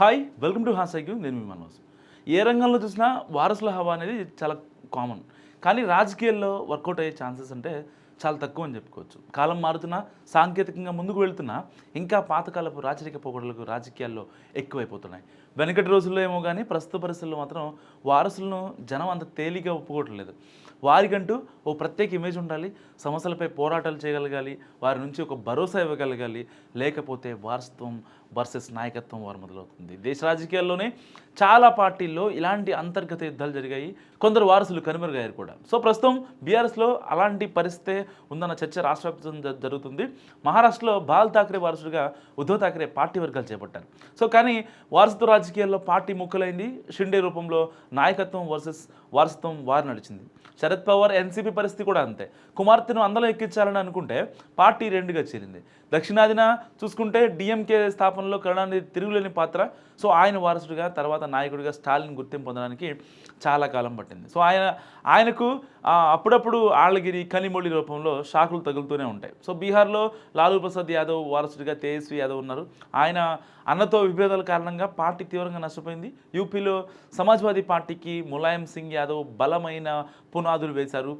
Hi welcome to హాసైక్యూ నేను మీ మనోజ్. ఏ రంగంలో చూసినా వారసుల హవా అనేది చాలా కామన్ కానీ రాజకీయాల్లో వర్కౌట్ అయ్యే ఛాన్సెస్ అంటే చాలా తక్కువ అని చెప్పుకోవచ్చు. కాలం మారుతున్నా సాంకేతికంగా ముందుకు వెళ్తున్నా ఇంకా పాతకాలపు రాచరిక పోకడలకు రాజకీయాల్లో ఎక్కువైపోతున్నాయి. వెనకటి రోజుల్లో ఏమో కానీ ప్రస్తుత పరిస్థితుల్లో మాత్రం వారసులను జనం అంత తేలిగ్గా ఒప్పుకోవట్లేదు వారికంటూ ఓ ప్రత్యేక ఇమేజ్ ఉండాలి. సమస్యలపై పోరాటాలు చేయగలగాలి. వారి నుంచి ఒక భరోసా ఇవ్వగలగాలి. లేకపోతే వారసత్వం వర్సెస్ నాయకత్వం వారు మొదలవుతుంది. దేశ రాజకీయాల్లోనే చాలా పార్టీల్లో ఇలాంటి అంతర్గత యుద్ధాలు జరిగాయి. కొందరు వారసులు కనుమరుగయ్యారు కూడా. సో ప్రస్తుతం బీఆర్ఎస్లో అలాంటి పరిస్థితే ఉందన్న చర్చ రాష్ట్ర జ- జరుగుతుంది. మహారాష్ట్రలో బాల్ థాకరే వారసుడిగా ఉద్ధవ్ ఠాక్రే పార్టీ వర్గాలు చేపట్టారు. సో కానీ వారసత్వ రాజకీయాల్లో పార్టీ ముక్కలైంది. షిండే రూపంలో నాయకత్వం వర్సెస్ వారసత్వం వారు నడిచింది. శరద్ పవార్ ఎన్సీపీ పరిస్థితి కూడా అంతే. కుమార్తెను అందలో ఎక్కించాలని అనుకుంటే పార్టీ రెండుగా చేరింది. దక్షిణాదిన చూసుకుంటే డిఎంకే స్థాపనలో కరుణానిధి తిరుగులేని పాత్ర. సో ఆయన వారసుడిగా తర్వాత నాయకుడిగా స్టాలిన్ గుర్తింపు పొందడానికి చాలా కాలం పట్టింది. సో ఆయన ఆయనకు అప్పుడప్పుడు ఆళ్ళగిరి కనిమొళి రూపంలో షాకులు తగులుతూనే ఉంటాయి. సో బీహార్లో లాలూ ప్రసాద్ యాదవ్ వారసుడిగా తేజస్వి యాదవ్ ఉన్నారు. ఆయన అన్నతో విభేదాల కారణంగా పార్టీ తీవ్రంగా నష్టపోయింది. యూపీలో సమాజ్వాదీ పార్టీకి ములాయం సింగ్ యాదవ్ బలమైన పునాదులు వేశారు.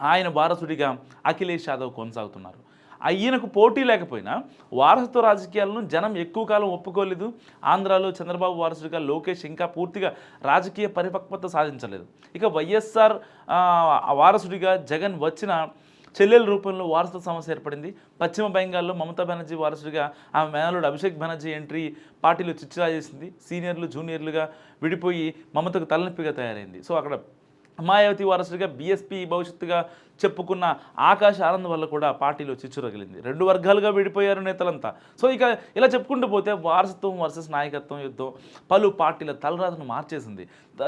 ఆయన వారసుడిగా అఖిలేష్ యాదవ్ కొనసాగుతున్నారు. ఈయనకు పోటీ లేకపోయినా వారసత్వ రాజకీయాలను జనం ఎక్కువ కాలం ఒప్పుకోలేదు. ఆంధ్రాలో చంద్రబాబు వారసుడిగా లోకేష్ ఇంకా పూర్తిగా రాజకీయ పరిపక్వత సాధించలేదు. ఇక వైఎస్ఆర్ వారసుడిగా జగన్ వచ్చిన చెల్లెల రూపంలో వారసత్వ సమస్య ఏర్పడింది. పశ్చిమ బెంగాల్లో మమతా బెనర్జీ వారసుడిగా ఆమె మేనలుడు అభిషేక్ బెనర్జీ ఎంట్రీ పార్టీలో చిచ్చిరా చేసింది. సీనియర్లు జూనియర్లుగా విడిపోయి మమతకు తలనొప్పిగా తయారైంది. సో అక్కడ మాయావతి వారసుడిగా బీఎస్పీ భవిష్యత్తుగా చెప్పుకున్న ఆకాశ ఆనంద్ వల్ల కూడా పార్టీలో చిచ్చురగిలింది. రెండు వర్గాలుగా విడిపోయారు నేతలంతా. సో ఇక ఇలా చెప్పుకుంటూ పోతే వారసత్వం వర్సెస్ నాయకత్వం యుద్ధం పలు పార్టీల తలరాతను మార్చేసింది.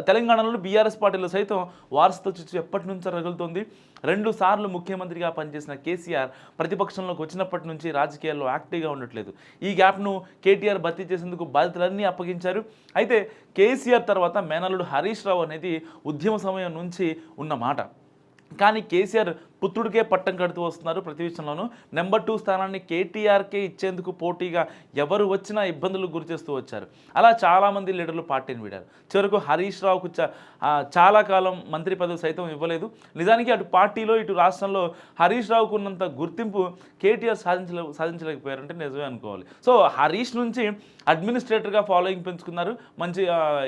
తెలంగాణలో బీఆర్ఎస్ పార్టీలో సైతం వారసత్వ చిచ్చు ఎప్పటి నుంచో రగులుతోంది. రెండు సార్లు ముఖ్యమంత్రిగా పనిచేసిన కేసీఆర్ ప్రతిపక్షంలోకి వచ్చినప్పటి నుంచి రాజకీయాల్లో యాక్టివ్గా ఉండట్లేదు. ఈ గ్యాప్ను కేటీఆర్ భర్తీ చేసేందుకు బాధ్యతలన్నీ అప్పగించారు. అయితే కేసీఆర్ తర్వాత మేనల్లుడు హరీష్ రావు అనేది ఉద్యమ సమయం నుంచి ఉన్న మాట కానీ కేసీఆర్ పుత్రుడికే పట్టం కడుతూ వస్తున్నారు ప్రతి విషయంలోనూ. నెంబర్ టూ స్థానాన్ని కేటీఆర్కే ఇచ్చేందుకు పోటీగా ఎవరు వచ్చినా ఇబ్బందులు గురి చేస్తూ వచ్చారు. అలా చాలామంది లీడర్లు పార్టీని వీడారు. చివరకు హరీష్ రావుకు చాలా కాలం మంత్రి పదవి సైతం ఇవ్వలేదు. నిజానికి అటు పార్టీలో ఇటు రాష్ట్రంలో హరీష్ రావుకు ఉన్నంత గుర్తింపు కేటీఆర్ సాధించలే సాధించలేకపోయారంటే నిజమే అనుకోవాలి. సో హరీష్ నుంచి అడ్మినిస్ట్రేటర్గా ఫాలోయింగ్ పెంచుకున్నారు. మంచి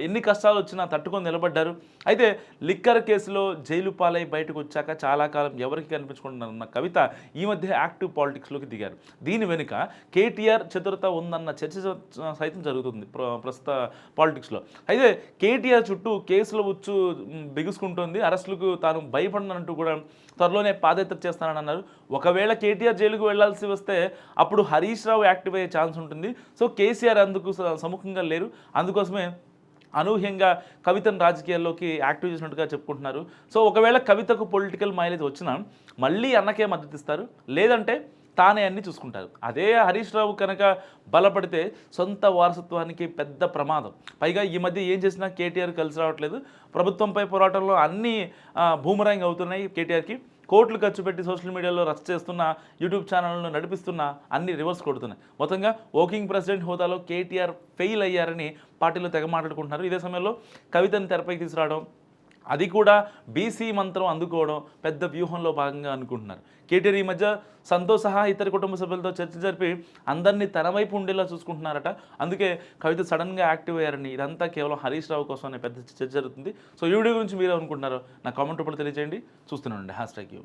ఎన్ని కష్టాలు వచ్చినా తట్టుకొని నిలబడ్డారు. అయితే లిక్కర్ కేసులో జైలు పాలై బయటకు వచ్చాక చాలా కాలం ఎవరికి కనిపించుకుంటున్నారన్న కవిత ఈ మధ్య యాక్టివ్ పాలిటిక్స్లోకి దిగారు. దీని వెనుక కేటీఆర్ చతురత ఉందన్న చర్చ సైతం జరుగుతుంది ప్ర- ప్రస్తుత పాలిటిక్స్లో. అయితే కేటీఆర్ చుట్టూ కేసుల ఉచ్చు బిగుసుకుంటుంది. అరెస్టులకు తాను భయపడినంటూ కూడా త్వరలోనే పాదయాత్ర చేస్తానని అన్నారు ఒకవేళ కేటీఆర్ జైలుకు వెళ్ళాల్సి వస్తే అప్పుడు హరీష్ రావు యాక్టివ్ అయ్యే ఛాన్స్ ఉంటుంది. సో కేసీఆర్ అందుకు స- సముఖంగా లేరు. అందుకోసమే అనూహ్యంగా కవితను రాజకీయాల్లోకి యాక్టివ్ చేసినట్టుగా చెప్పుకుంటున్నారు. సో ఒకవేళ కవితకు పొలిటికల్ మైలేజ్ వచ్చినా మళ్ళీ అన్నకే మద్దతు ఇస్తారు. లేదంటే తానే అన్ని చూసుకుంటారు. అదే హరీష్ రావు కనుక బలపడితే సొంత వారసత్వానికి పెద్ద ప్రమాదం. పైగా ఈ మధ్య ఏం చేసినా కేటీఆర్ కలిసి రావట్లేదు. ప్రభుత్వంపై పోరాటంలో అన్నీ భూమరాంగ్ అవుతున్నాయి కేటీఆర్కి. కోట్లు ఖర్చు పెట్టి సోషల్ మీడియాలో రచ్చ చేస్తున్న యూట్యూబ్ ఛానల్ను నడిపిస్తున్న అన్ని రివర్స్ కొడుతున్నాయి. మొత్తంగా వర్కింగ్ ప్రెసిడెంట్ హోదాలో కేటీఆర్ ఫెయిల్ అయ్యారని పార్టీలో తెగ మాట్లాడుకుంటున్నారు. ఇదే సమయంలో కవితను తెరపైకి తీసుకురావడం అది కూడా బీసీ మంత్రం అందుకోవడం పెద్ద వ్యూహంలో భాగంగా అనుకుంటున్నారు. కేటీఆర్ ఈ మధ్య సంతో సహా ఇతర కుటుంబ సభ్యులతో చర్చ జరిపి అందరినీ తన వైపు ఉండేలా చూసుకుంటున్నారట. అందుకే కవిత సడన్గా యాక్టివ్ అయ్యారని ఇదంతా కేవలం హరీష్ రావు కోసం అనే పెద్ద చర్చ జరుగుతుంది. సో ఈ వీడియో గురించి మీరు అనుకుంటున్నారో నా కామెంట్ రూపంలో తెలియజేయండి చూస్తున్నానండి హ్యాష్ ట్యాగ్ యూ.